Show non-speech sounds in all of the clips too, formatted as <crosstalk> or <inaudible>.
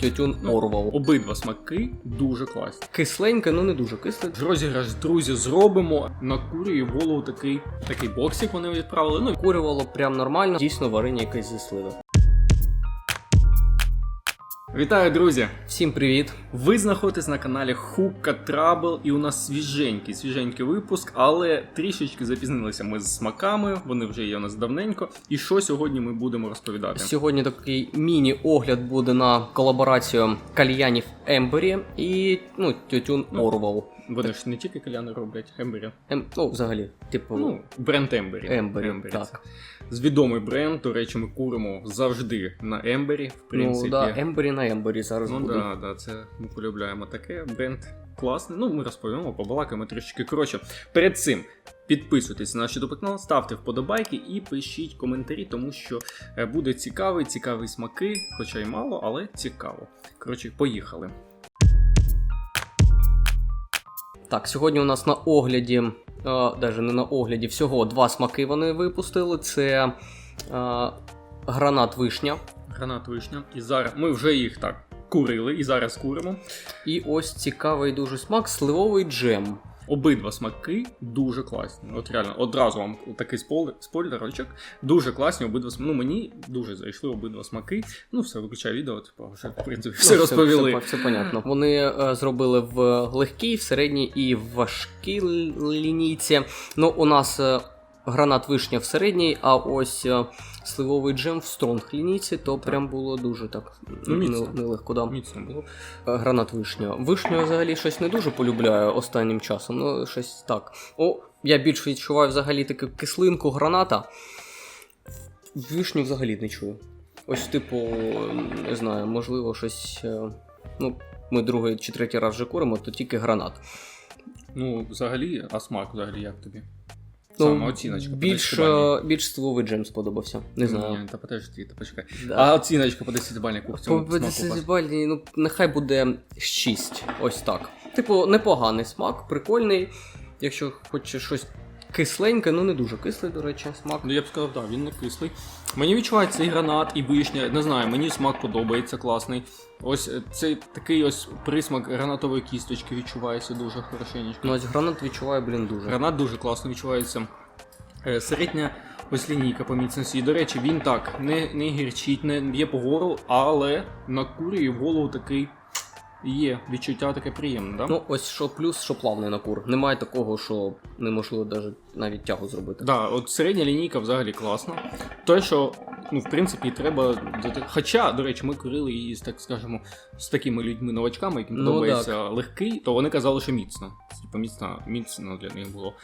тютюн Орвал. Обидва смаки дуже класні. Кисленьке, ну не дуже кисле. Розіграш, друзі, зробимо. На курі і голову такий, такий боксик вони відправили. Ну, Курювало прям нормально. Дійсно варення якесь зі сливи. Вітаю, друзі! Всім привіт! Ви знаходитесь на каналі Хука Трабл, і у нас свіженький, свіженький випуск, але трішечки запізнилися ми з смаками, вони вже є у нас давненько. І що сьогодні ми будемо розповідати? Сьогодні такий міні-огляд буде на колаборацію кальянів Ембері і ну, тютюн Ну, Вони ж не тільки каляни роблять, Ембері. Ем, ну, взагалі, типу, Ну, бренд Ембері. Ембері, Ембері. так. З відомий бренд, до речі, ми куримо завжди на Ембері, в принципі. Ну, да, Ембері на Ембері зараз Ну буде. да, да, це ми полюбляємо таке. Бренд класний. Ну, ми розповімо, побалакаємо трішки. Коротше, перед цим підписуйтесь на наш YouTube канал, ставте вподобайки і пишіть коментарі, тому що е, буде цікавий, цікаві смаки, хоча й мало, але цікаво. Коротше, поїхали. Так, сьогодні у нас на огляді, е, навіть не на огляді, всього два смаки вони випустили. Це е, гранат вишня. Гранат вишня. І зараз ми вже їх так курили, і зараз куримо. І ось цікавий дуже смак сливовий джем. Обидва смаки дуже класні. От реально, одразу вам такий спойлер, спойлерочок. Дуже класні обидва смаки. Ну, мені дуже зайшли обидва смаки. Ну, все, виключаю відео, типу, вже, в принципі, все Ну, розповіли. Все, все, понятно. Вони е, зробили в легкій, в середній і в важкій лінійці. Ну, у нас е, гранат вишня в середній, а ось е, сливовий джем в стронг лінійці, то прям було дуже так Ну, міцно. нелегко. Да. Міцно було. Е, Гранат вишня. Вишню я взагалі щось не дуже полюбляю останнім часом. Ну, щось так. О, я більш відчуваю взагалі таку кислинку граната. Вишню взагалі не чую. Ось, типу, не знаю, можливо, щось. е, Ну, ми другий чи третій раз вже куримо, то тільки гранат. Ну, взагалі, а смак взагалі як тобі? Ну, Саме оціночка. більш, 10 бальній. е, більш сливовий джем сподобався. Не знаю. Ні, та подожди, та почекай. Да. А оціночка по 10 бальній курсі. По 10 бальній, ну, нехай буде 6. Ось так. Типу, непоганий смак, прикольний. Якщо хочеш щось кисленьке, ну не дуже кислий, до речі, смак. Ну, я б сказав, так, він не кислий. Мені відчувається і гранат, і вишня. Не знаю, мені смак подобається класний. Ось е, цей такий ось присмак гранатової кісточки відчувається дуже хорошенечко. Ну ось гранат відчуваю, блін, дуже. Гранат дуже класно відчувається. Е, Середня ось лінійка по міцності. І, до речі, він так не, не гірчить, не б'є по горлу, але на курі і в голову такий є відчуття таке приємне, да? Ну, ось що плюс, що плавний накур. Немає такого, що неможливо навіть, навіть тягу зробити. Да, от середня лінійка взагалі класна. Те, що, ну, в принципі, треба. Хоча, до речі, ми курили її так скажемо, з такими людьми новачками, яким Ну, подобається легкий, то вони казали, що міцно. Типа міцно, міцно для них було.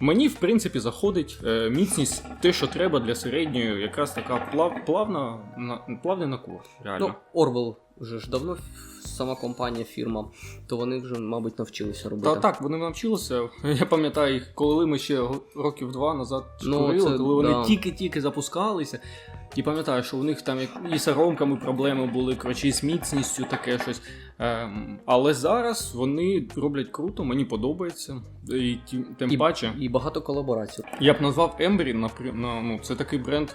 Мені, в принципі, заходить е, міцність, те, що треба для середньої, якраз така плав, плавна, на, плавний накур. Реально. Ну, Орвел вже ж давно сама компанія, фірма, то вони вже, мабуть, навчилися робити. Та так, вони навчилися. Я пам'ятаю їх, коли ми ще років два назад Ну, курили, це коли вони тільки-тільки запускалися. І пам'ятаю, що у них там і з аромками проблеми були, коротше, і з міцністю таке щось. Ем, але зараз вони роблять круто, мені подобається. І тим, тим І- паче, І багато колаборацій. я б назвав Ембері, напря- на, ну, це такий бренд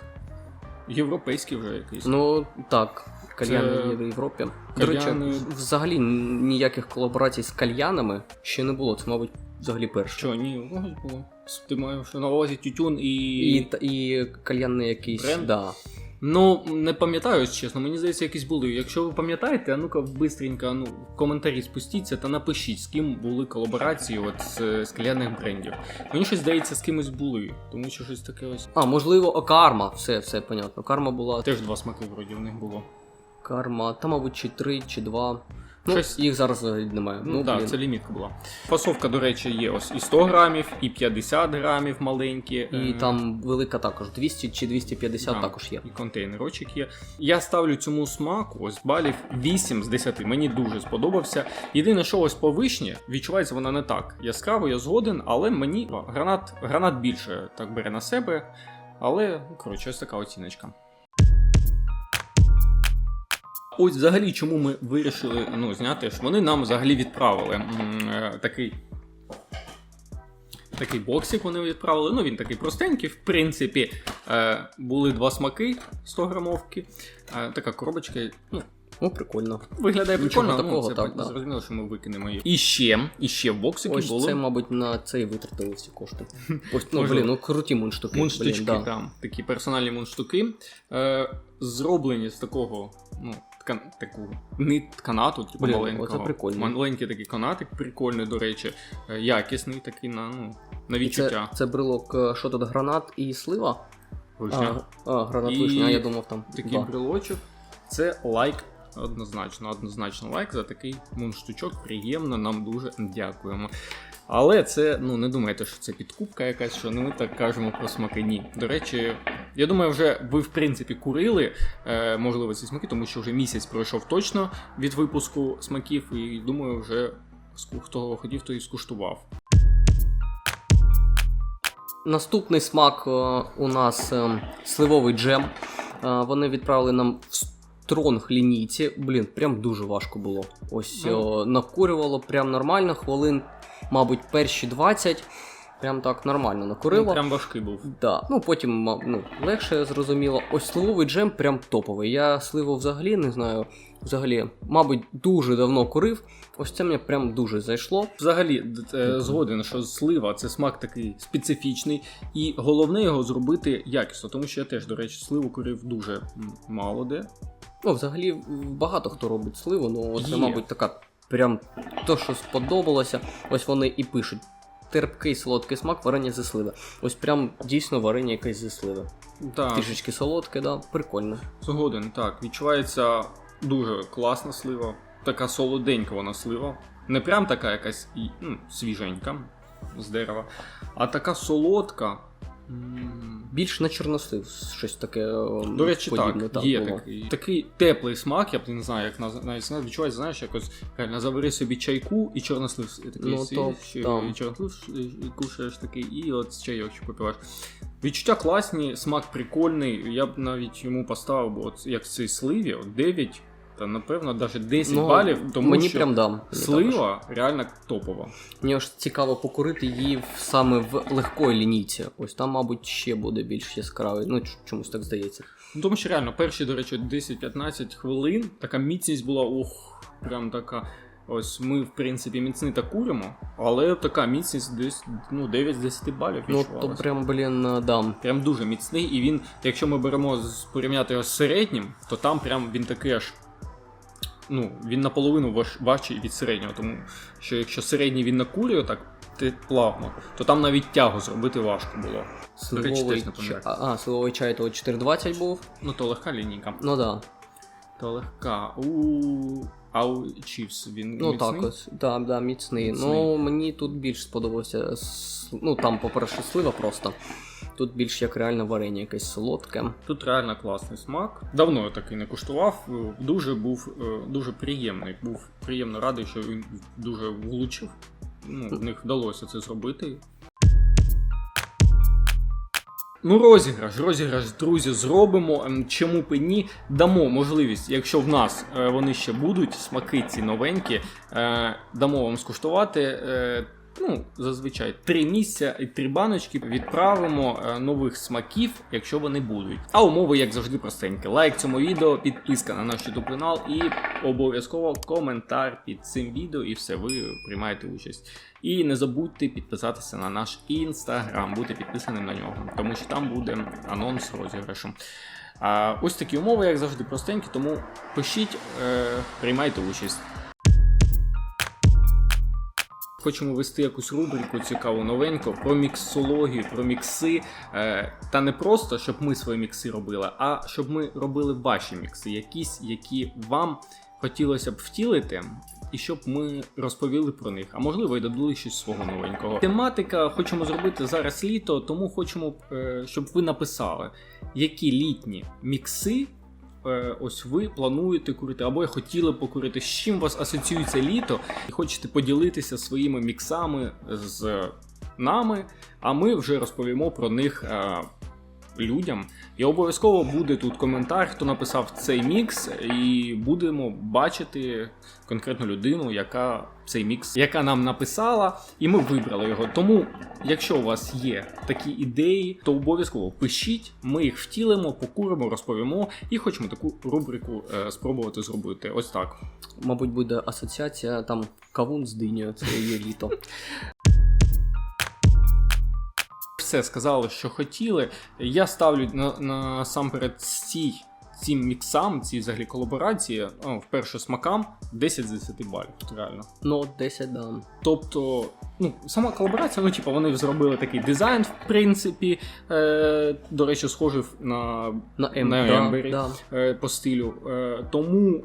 європейський вже якийсь. Ну, так, кальяни Це є в Європі. До речі, кальяни- взагалі ніяких колаборацій з кальянами ще не було. Це, мабуть, взагалі перше. Що, ні, ну, було. Ти маєш на увазі тютюн і. І, і кальянний якийсь. Бренд? Да. Ну, не пам'ятаю, чесно, мені здається, якісь були. Якщо ви пам'ятаєте, а ну-ка бистренько ну, в коментарі спустіться та напишіть, з ким були колаборації от, з, з кальянних брендів. Мені щось здається, з кимось були, тому що щось таке ось. А, можливо, карма. Все, все понятно. Карма була. Теж два смаки вроді в них було. Карма, та, мабуть, чи три, чи два. Ну, Щось- їх зараз немає. Ну, Ну, так, блін. це лімітка була. Фасовка, до речі, є ось і 100 грамів, і 50 грамів маленькі. І е, там велика також 200 чи 250 Да. також є. І контейнерочок є. Я ставлю цьому смаку ось балів 8 з 10. Мені дуже сподобався. Єдине, що ось по вишні, відчувається вона не так яскраво, я згоден, але мені гранат, гранат більше так бере на себе. Але, коротше, ось така оціночка. Ось взагалі, чому ми вирішили ну, зняти, ж вони нам взагалі відправили м, е, такий такий боксик вони відправили. Ну, він такий простенький, в принципі. Е, були два смаки 100 грамовки. Е, така коробочка, ну, О, прикольно. Виглядає Нічого прикольно, такого, ну, це так, да. зрозуміло, що ми викинемо її. І ще, і ще в боксики Ось було це, мабуть, на цей витратили всі кошти. <laughs> Ось, ну, блін, ну круті мундштуки. мундштучки, блін, да. там, такі персональні мундштуки, е, зроблені з такого, ну, ткан, таку нит канату, типу Блін, маленького. оце прикольно. Маленький такий канатик, прикольний, до речі, е, якісний такий на, ну, на І Це, відчуття. це брелок, е, що тут, гранат і слива? Вишня. А, а гранат І вишня, я думав там. Такий два. брелочок. Це лайк. Однозначно, однозначно лайк за такий мундштучок. Приємно, нам дуже дякуємо. Але це, ну не думайте, що це підкупка якась, що не ми так кажемо про смаки. Ні. До речі, я думаю, вже ви в принципі курили, е, можливо, ці смаки, тому що вже місяць пройшов точно від випуску смаків, і думаю, вже хто хотів, той і скуштував. Наступний смак е, у нас е, сливовий джем. Вони відправили нам в стронг лінійці. Блін, прям дуже важко було. Ось е, накурювало прям нормально, хвилин, мабуть, перші 20. Прям так нормально накурило. Ну, прям важкий був. Да. Ну потім ну, легше зрозуміло. Ось сливовий джем прям топовий. Я сливу взагалі не знаю. Взагалі, мабуть, дуже давно курив. Ось це мені прям дуже зайшло. Взагалі, е, згоден, що слива це смак такий специфічний, і головне його зробити якісно, тому що я теж, до речі, сливу курив дуже мало де. Ну, взагалі, багато хто робить сливу, ну це, мабуть, така прям то, що сподобалося. Ось вони і пишуть. Терпкий солодкий смак варення зі сливи. Ось прям дійсно варення якесь зі сливи. Так, Трішечки солодке, да, прикольно. згоден, так. Відчувається дуже класна слива, така солоденька вона слива. Не прям така якась ну, свіженька з дерева, а така солодка. Більш на чорнослив, щось таке. е, До речі, подібне, так, є було. такий. Такий теплий смак, я б не знаю, як навіть відчувається, знаєш, якось реально завари собі чайку і чорнослив такий Ну, то там. і чорнослив і кушаєш такий, і от чайок попиваєш. Відчуття класні, смак прикольний. Я б навіть йому поставив, от як цей сливі, от 9, та напевно навіть 10 Ну, балів, тому мені що прям дам. Мені також. слива реально топова. Мені ж цікаво покурити її саме в легкої лінійці. Ось там, мабуть, ще буде більш яскравий. Ну, чомусь так здається. Ну, тому що реально, перші, до речі, 10-15 хвилин така міцність була, ох, прям така. Ось ми, в принципі, міцний та куримо, але така міцність десь ну, 9 з 10 балів Ну, то прям, блін, е, дам. Прям дуже міцний, і він, якщо ми беремо порівняти його з середнім, то там прям він такий аж. Ну, він наполовину важ, важчий від середнього, тому що якщо середній він накурює так ти плавно, то там навіть тягу зробити важко було. Сливовий, чай. А, сливовий чай то 4,20 був. Ну, то легка лінійка. Ну да. То легка. У а у Chiefs він Ну міцний? так ось. Да, да, міцний. Міцний. Ну, мені тут більш сподобався. Ну, там, по-перше, слива просто. Тут більш як реально варення якесь солодке. Тут реально класний смак. Давно я такий не куштував. е, Дуже був е, дуже приємний. Був приємно радий, що він дуже влучив. Ну, в них вдалося це зробити. Ну, розіграш, розіграш, друзі, зробимо. Ем, Чому б і ні? Дамо можливість, якщо в нас е, вони ще будуть, смаки ці новенькі, е, дамо вам скуштувати. Ну, зазвичай три місця і три баночки відправимо е, нових смаків, якщо вони будуть. А умови, як завжди, простенькі. Лайк цьому відео, підписка на наш YouTube канал і обов'язково коментар під цим відео, і все, ви приймаєте участь. І не забудьте підписатися на наш інстаграм, бути підписаним на нього, тому що там буде анонс розіграшу. А ось такі умови, як завжди, простенькі, тому пишіть, е, приймайте участь. Хочемо вести якусь рубрику цікаву новеньку про міксологію, про мікси. Е, та не просто, щоб ми свої мікси робили, а щоб ми робили ваші мікси, якісь, які вам хотілося б втілити, і щоб ми розповіли про них, а можливо і додали щось свого новенького. Тематика хочемо зробити зараз літо, тому хочемо, е, щоб ви написали, які літні мікси. Е, Ось ви плануєте курити, або хотіли покурити, з чим вас асоціюється літо, і хочете поділитися своїми міксами з нами, а ми вже розповімо про них е, людям. І обов'язково буде тут коментар, хто написав цей мікс, і будемо бачити конкретну людину, яка цей мікс, яка нам написала, і ми вибрали його. Тому, якщо у вас є такі ідеї, то обов'язково пишіть, ми їх втілимо, покуримо, розповімо і хочемо таку рубрику е, спробувати зробити. Ось так. Мабуть, буде асоціація там кавун з динею, це є літо. Все сказали, що хотіли. Я ставлю на, насамперед стій цим міксам, цій взагалі колаборації, о, вперше смакам 10 з 10 балів. Реально. Ну, от 10 да. Тобто, ну, сама колаборація, ну, типу, вони зробили такий дизайн, в принципі. Е, до речі, схожий на На М. На да, Ембері. да. е, по стилю. Е, тому,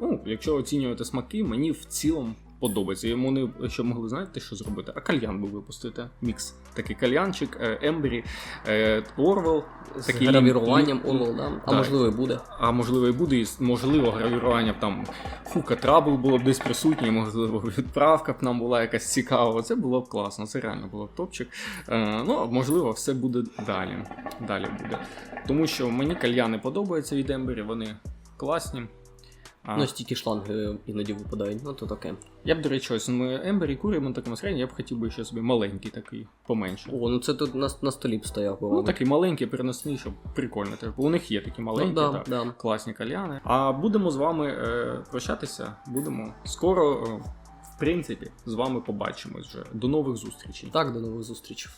ну, якщо оцінювати смаки, мені в цілому подобається. І вони ще могли знаєте, що зробити? А кальян би випустити. Мікс. Такий кальянчик, е, Ембері, е, Орвел. З такий гравіруванням Орвел, да? А Так. можливо і буде. А можливо, і буде, і можливо, гравірування там хука трабл було б десь присутнє, можливо, відправка б нам була якась цікава. Це було б класно, це реально було б топчик. Е, ну, можливо, все буде далі. Далі буде. Тому що мені кальяни подобаються від Ембері, вони класні. А, Ну, стільки шланги іноді випадають, ну то таке. я б, до речі, ось ми Ембері куримо на такому середньо, я б хотів би ще собі маленький такий, поменше. О, ну це тут на, на столі б стояв. Ну, такий маленький, переносний, щоб прикольно. теж. У них є такі маленькі, ну, да, так. да. класні кальяни. А будемо з вами е, прощатися. Будемо скоро, е, в принципі, з вами побачимось вже. До нових зустрічей. Так, до нових зустрічей.